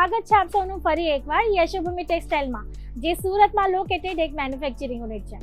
સ્વાગત છે આપ સૌનું ફરી એકવાર યશોભૂમિ ટેક્સટાઇલમાં જે સુરતમાં લોકેટેડ એક મેન્યુફેક્ચરિંગ યુનિટ છે.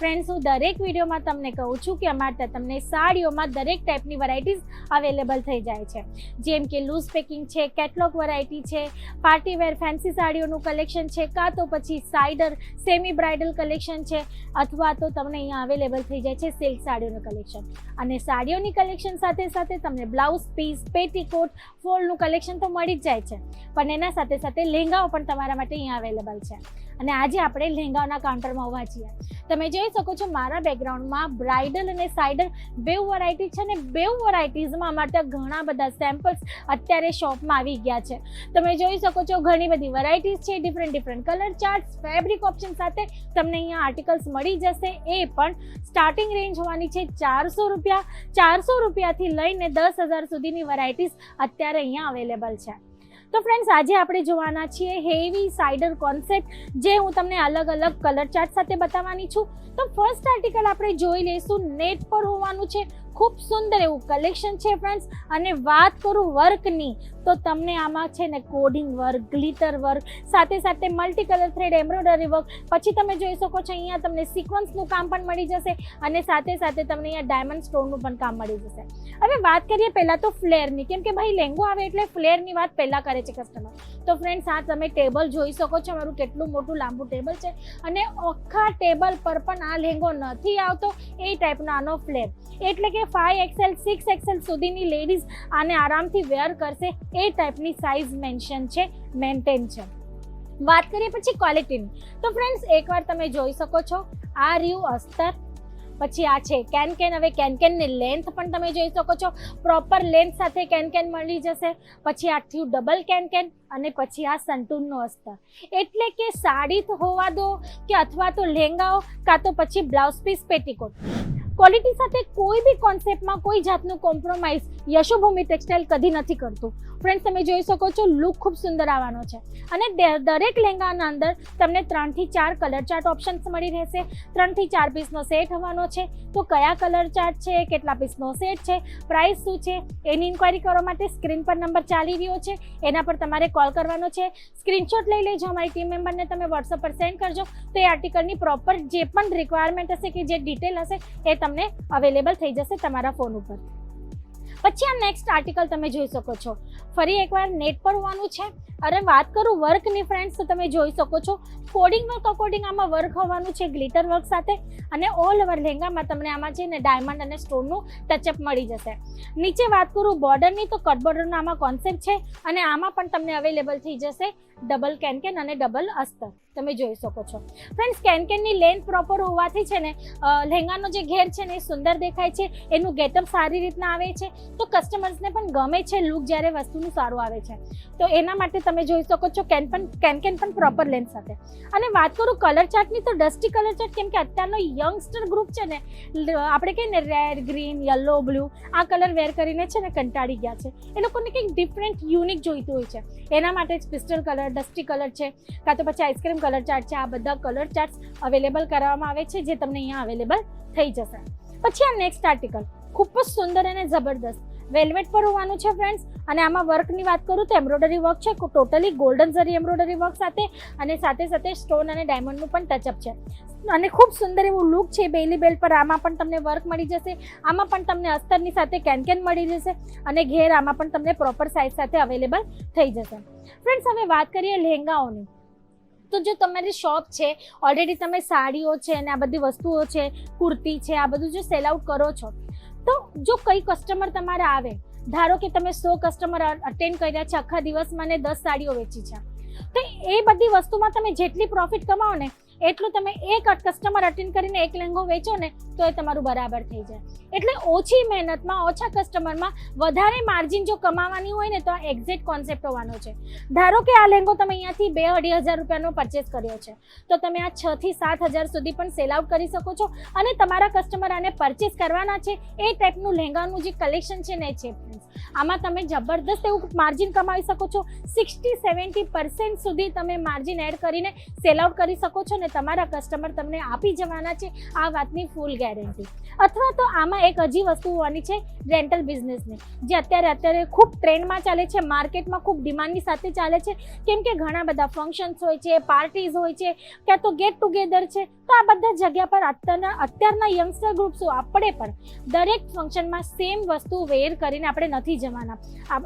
ફ્રેન્ડ્સ હું દરેક વિડીયોમાં તમને કહું છું કે અમારે ત્યાં તમને સાડીઓમાં દરેક ટાઈપની વેરાયટીઝ અવેલેબલ થઈ જાય છે. જેમ કે લૂઝ પેકિંગ છે કેટલોગ વેરાયટી છે પાર્ટી વેર ફેન્સી સાડીઓનું કલેક્શન છે, કાં તો પછી સાઇડર સેમી બ્રાઇડલ કલેક્શન છે, અથવા તો તમને અહીંયા અવેલેબલ થઈ જાય છે સિલ્ક સાડીઓનું કલેક્શન અને સાડીઓની કલેક્શન સાથે સાથે તમને બ્લાઉઝ પીસ પેટીકોટ ફોલનું કલેક્શન તો મળી જ જાય છે. પણ એના સાથે સાથે લહેંગાઓ પણ તમારા માટે અહીંયા અવેલેબલ છે. અને આજે આપણે લહેંગાઓના કાઉન્ટરમાં ઊભા છીએ. તમે જોઈ શકો છો મારા બેકગ્રાઉન્ડમાં બ્રાઇડલ અને સાઇડર બે વરાયટી છે અને બે વેરાયટીઝમાં અમારે ત્યાં ઘણા બધા સેમ્પલ્સ અત્યારે શોપમાં આવી ગયા છે. તમે જોઈ શકો છો ઘણી બધી વેરાયટીઝ છે different different colour charts fabric option સાથે તમને અહીંયા આર્ટિકલ્સ મળી જશે. એ પણ સ્ટાર્ટિંગ રેન્જ હોવાની છે ચારસો રૂપિયા. ચારસો રૂપિયાથી લઈને દસ હજાર સુધીની વેરાયટીઝ અત્યારે અહીંયા અવેલેબલ છે. તો ફ્રેન્ડ્સ આજે આપણે જોવાના છીએ હેવી સાઇડર કોન્સેપ્ટ જે હું તમને અલગ અલગ કલર ચાર્ટ સાથે બતાવવાની છું. તો ફર્સ્ટ આર્ટિકલ આપણે જોઈ લઈશું નેટ પર હોવાનું છે. ખૂબ સુંદર એવું કલેક્શન છે ફ્રેન્ડ્સ અને વાત કરું વર્કની, તો તમને આમાં છે ને કોડિંગ વર્ક ગ્લિટર વર્ક સાથે સાથે multi colour thread embroidery work પછી તમે જોઈ શકો છો, અહીંયા તમને સિક્વન્સનું કામ પણ મળી જશે અને સાથે સાથે તમને અહીંયા ડાયમંડ સ્ટોનનું પણ કામ મળી જશે. હવે વાત કરીએ પહેલાં તો ફ્લેરની, કેમ કે ભાઈ લેંગો આવે એટલે ફ્લેરની વાત પહેલાં કરે છે કસ્ટમર તો ફ્રેન્ડ્સ આ તમે ટેબલ જોઈ શકો છો મારું કેટલું મોટું લાંબુ ટેબલ છે અને આખા ટેબલ પર પણ આ લેંગો નથી આવતો, એ ટાઈપનો આનો ફ્લેર. એટલે કે ફાઈવ એક્સેલ સિક્સ એક્સેલ સુધીની લેડીઝ આને આરામથી વેર કરશે. એ ટાઈપની સાઇઝ મેન્શન છે મેન્ટેન છે. વાત કરીએ પછી ક્વોલિટીની તો ફ્રેન્ડ્સ એકવાર તમે જોઈ શકો છો, આ રહ્યું અસ્તર. પછી આ છે કેન કેન હવે કેન કેનની લેન્થ પણ તમે જોઈ શકો છો. પ્રોપર લેન્થ સાથે કેન કેન મળી જશે. પછી આ થયું ડબલ કેન કેન અને પછી આ સંટૂરનું અસ્તર. એટલે કે સાડી હોવા દો કે અથવા તો લહેંગાઓ, કાં તો પછી બ્લાઉઝ પીસ પેટીકોટ ક્વોલિટી સાથે કોઈ બી કોન્સેપ્ટમાં કોઈ જાતનું કોમ્પ્રોમાઇઝ યશોભૂમિ ટેક્સટાઇલ કદી નથી કરતું. ફ્રેન્ડ્સ તમે જોઈ શકો છો લુક ખૂબ સુંદર આવવાનો છે. અને દરેક લહેંગાના અંદર તમને ત્રણથી ચાર કલર ચાર્ટ ઓપ્શન્સ મળી રહેશે. ત્રણથી ચાર પીસનો સેટ હોવાનો છે. તો કયા કલર ચાર્ટ છે, કેટલા પીસનો સેટ છે પ્રાઇસ શું છે, એની ઇન્ક્વાયરી કરવા માટે સ્ક્રીન પર નંબર ચાલી રહ્યો છે. એના પર તમારે કોલ કરવાનો છે. સ્ક્રીનશોટ લઈ લેજો અમારી ટીમ મેમ્બરને તમે વોટ્સઅપ પર સેન્ડ કરજો. તો એ આર્ટિકલની પ્રોપર જે પણ રિક્વાયરમેન્ટ હશે કે જે ડિટેલ હશે, એ તમને અવેલેબલ થઈ જશે તમારા ફોન ઉપર. પછી આ નેક્સ્ટ આર્ટિકલ તમે જોઈ શકો છો. ફરી એકવાર નેટ પર હોવાનું છે. અરે વાત કરું વર્કની ફ્રેન્ડ્સ તો તમે જોઈ શકો છો. કોડિંગ વર્ક અકોર્ડિંગ આમાં વર્ક હોવાનું છે ગ્લિટર વર્ક સાથે. અને ઓલ ઓવર લહેંગામાં તમને આમાં છે ને ડાયમંડ અને સ્ટોનનું ટચઅપ મળી જશે. નીચે વાત કરું બોર્ડરની તો કટ બોર્ડરનો આમાં કોન્સેપ્ટ છે. અને આમાં પણ તમને અવેલેબલ થઈ જશે ડબલ કેનકેન અને ડબલ અસ્તર તમે જોઈ શકો છો. ફ્રેન્ડ્સ કેનકેનની લેન્થ પ્રોપર હોવાથી છે ને લહેંગાનો જે ઘેર છે ને એ સુંદર દેખાય છે, એનું ગેટઅપ સારી રીતના આવે છે, તો કસ્ટમર્સને પણ ગમે છે લુક જ્યારે વસ્તુનું સારું આવે છે. તો એના માટે તમે જોઈ શકો છો કેન પણ, કેનકેન પણ પ્રોપર લેન્થ સાથે. અને વાત કરું કલર ચાર્ટની તો ડસ્ટી કલર ચાર્ટ કેમ કે અત્યારનો યંગસ્ટર ગ્રુપ છે ને આપણે કહીએ ને રેડ ગ્રીન યલો બ્લુ આ કલર વેર કરીને છે ને કંટાળી ગયા છે. એ લોકોને કંઈક ડિફરન્ટ યુનિક જોઈતું હોય છે. એના માટે જ પિસ્ટલ કલર ડસ્ટી કલર છે, કાં તો પછી આઈસ્ક્રીમ કલર ચાર્ટ છે, આ બધા કલર ચાર્ટ્સ અવેલેબલ કરવામાં આવે છે, જે તમને અહીંયા અવેલેબલ થઈ જશે. પછી આ નેક્સ્ટ આર્ટિકલ ખૂબ જ સુંદર અને જબરદસ્ત. વેલ્વેટ પર હોવાનું છે ફ્રેન્ડ્સ અને આમાં વર્કની વાત કરું તો એમ્બ્રોઇડરી વર્ક છે totally golden zari embroidery work સાથે, અને સાથે સાથે સ્ટોન અને ડાયમંડનું પણ ટચઅપ છે. અને ખૂબ સુંદર એવું લુક છે બેલી બેલ્ટ પર. આમાં પણ તમને વર્ક મળી જશે. આમાં પણ તમને અસ્તરની સાથે કેનકેન મળી જશે, અને ઘેર આમાં પણ તમને પ્રોપર સાઇઝ સાથે અવેલેબલ થઈ જશે. ફ્રેન્ડ્સ હવે વાત કરીએ લહેંગાઓની. તો જો તમારી શોપ છે ઓલરેડી તમે સાડીઓ છે અને આ બધી વસ્તુઓ છે, કુર્તી છે, આ બધું જો સેલ આઉટ કરો છો, તો જો કઈ કસ્ટમર તમારે આવે, ધારો કે તમે સો કસ્ટમર અટેન્ડ કર્યા છે, આખા દિવસમાં ને દસ સાડીઓ વેચી છે, તો એ બધી વસ્તુમાં તમે જેટલી પ્રોફિટ કમાવો ને એટલું તમે એક કસ્ટમર અટેન્ડ કરીને એક લહેંગો વેચો ને તો એ તમારું બરાબર થઈ જાય. એટલે ઓછી મહેનતમાં, ઓછા કસ્ટમરમાં વધારે માર્જિન જો કમાવાની હોય ને, તો આ એક્ઝેક્ટ કોન્સેપ્ટ હોવાનો છે. ધારો કે આ લહેંગો તમે અહીંયાથી બે અઢી હજાર રૂપિયાનો પરચેસ કર્યો છે, તો તમે આ છ થી સાત હજાર સુધી પણ સેલ આઉટ કરી શકો છો અને તમારા કસ્ટમર આને પરચેસ કરવાના છે, એ ટાઈપનું લહેંગાનું જે કલેક્શન છે ને, એ છે આમાં તમે જબરદસ્ત એવું માર્જિન કમાવી શકો છો. સિક્સટી સેવન્ટી પર્સન્ટ સુધી તમે માર્જિન એડ કરીને સેલ આઉટ કરી શકો છો ને તમારા કસ્ટમર તમને આપી જવાના છે આ વાતની ફૂલ ગેરંટી અથવા તો આમાં એક હજી વસ્તુ હોવાની છે રેન્ટલ બિઝનેસની જે અત્યારે અત્યારે ખૂબ ટ્રેન્ડમાં ચાલે છે માર્કેટમાં ખૂબ ડિમાન્ડની સાથે ચાલે છે. કેમ કે ઘણા બધા ફંક્શન્સ હોય છે પાર્ટીઝ હોય છે, ક્યાં તો ગેટ ટુગેધર છે. તો આ બધા જગ્યા પર અત્યારના અત્યારના યંગસ્ટર ગ્રુપ્સો આપણે પણ દરેક ફંક્શનમાં સેમ વસ્તુ વેર કરીને આપણે નથી જવાના.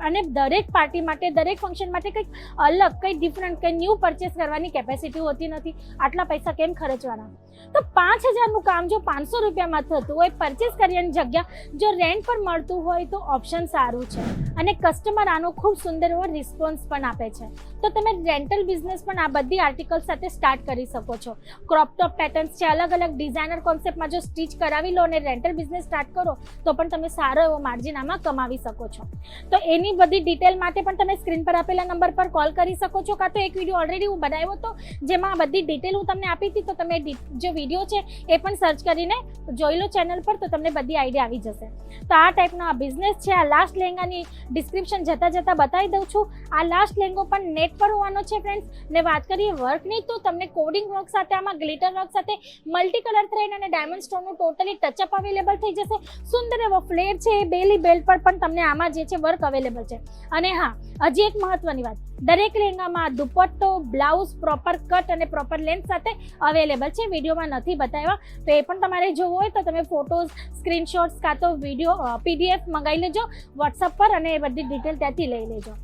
અને દરેક પાર્ટી માટે, દરેક ફંક્શન માટે કંઈક અલગ, કંઈક ડિફરન્ટ કંઈ ન્યૂ પરચેસ કરવાની કેપેસિટી હોતી નથી. આટલા પૈસા કેમ ખર્ચવાના? તો પાંચ હજારનું કામ જો પાંચસો રૂપિયામાં થતું હોય પરચેસ કરવાની જગ્યા જો રેન્ટ પર મળતું હોય તો ઓપ્શન સારું છે. અને કસ્ટમર આનો ખૂબ સુંદર એવો રિસ્પોન્સ પણ આપે છે. તો તમે રેન્ટલ બિઝનેસ પણ આ બધી આર્ટિકલ સાથે સ્ટાર્ટ કરી શકો છો. ક્રોપટોપ પેટર્ન્સ છે, અલગ અલગ ડિઝાઇનર કોન્સેપ્ટમાં જો સ્ટીચ કરાવી લો અને રેન્ટલ બિઝનેસ સ્ટાર્ટ કરો, તો પણ તમે સારો એવો માર્જિન આમાં કમાવી શકો છો. તો એની બધી ડિટેલ માટે પણ તમે સ્ક્રીન પર આપેલા નંબર પર કોલ કરી શકો છો. કાં તો એક વીડિયો ઓલરેડી હું બનાવ્યો હતો, જેમાં આ બધી ડિટેલ હું તમને આપી હતી, તો તમે જે વીડિયો છે એ પણ સર્ચ કરીને જોઈ લો ચેનલ પર, તો તમને બધી આઈડિયા આવી જશે. તો આ ટાઈપનો આ બિઝનેસ છે. આ લાસ્ટ લેંગાની ડિસ્ક્રિપ્શન જતાં જતાં બતાવી દઉં છું. આ લાસ્ટ લેંગો પણ નેટ પર હોવાનો છે ફ્રેન્ડ્સ ને વાત કરીએ વર્કની તો તમને કોડિંગ વર્ક સાથે, આમાં ગ્લિટર વર્ક સાથે મલ્ટી કલર થ્રેડ અને ડાયમંડ સ્ટોનનું ટોટલી ટચઅપ અવેલેબલ થઈ જશે. સુંદર એવો ફ્લેર છે એ બેલી બેલ્ટ પર પણ તમને આમાં જે છે વર્ક અવેલેબલ છે. અને હા, હજી એક મહત્વની વાત. દરેક લેંગામાં દુપટ્ટો બ્લાઉઝ પ્રોપર કટ અને પ્રોપર લેન્થ સાથે અવેલેબલ છે. વિડીયોમાં નથી બતાવ્યા. તો એ પણ તમારે જોવું હોય તો તમે ફોટોઝ સ્ક્રીનશોટ્સ કાં તો વીડિયો પીડીએફ મંગાવી લેજો. વોટ્સઅપ પર અને એ બધી ડિટેલ ત્યાંથી લઈ લેજો.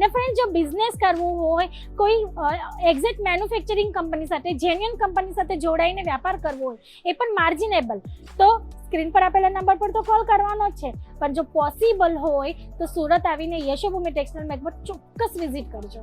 ને ફ્રેન્ડ જો બિઝનેસ કરવું હોય, કોઈ એક્ઝેક્ટ મેન્યુફેક્ચરિંગ કંપની સાથે જેન્યુઅન કંપની સાથે જોડાઈને વ્યાપાર કરવો હોય, એ પણ માર્જિનેબલ તો સ્ક્રીન પર આપેલા નંબર પર તો કોલ કરવાનો જ છે. પણ જો પોસિબલ હોય, તો સુરત આવીને યશોભૂમિ ટેક્સટાઇલ મેગ પર ચોક્કસ વિઝિટ કરજો.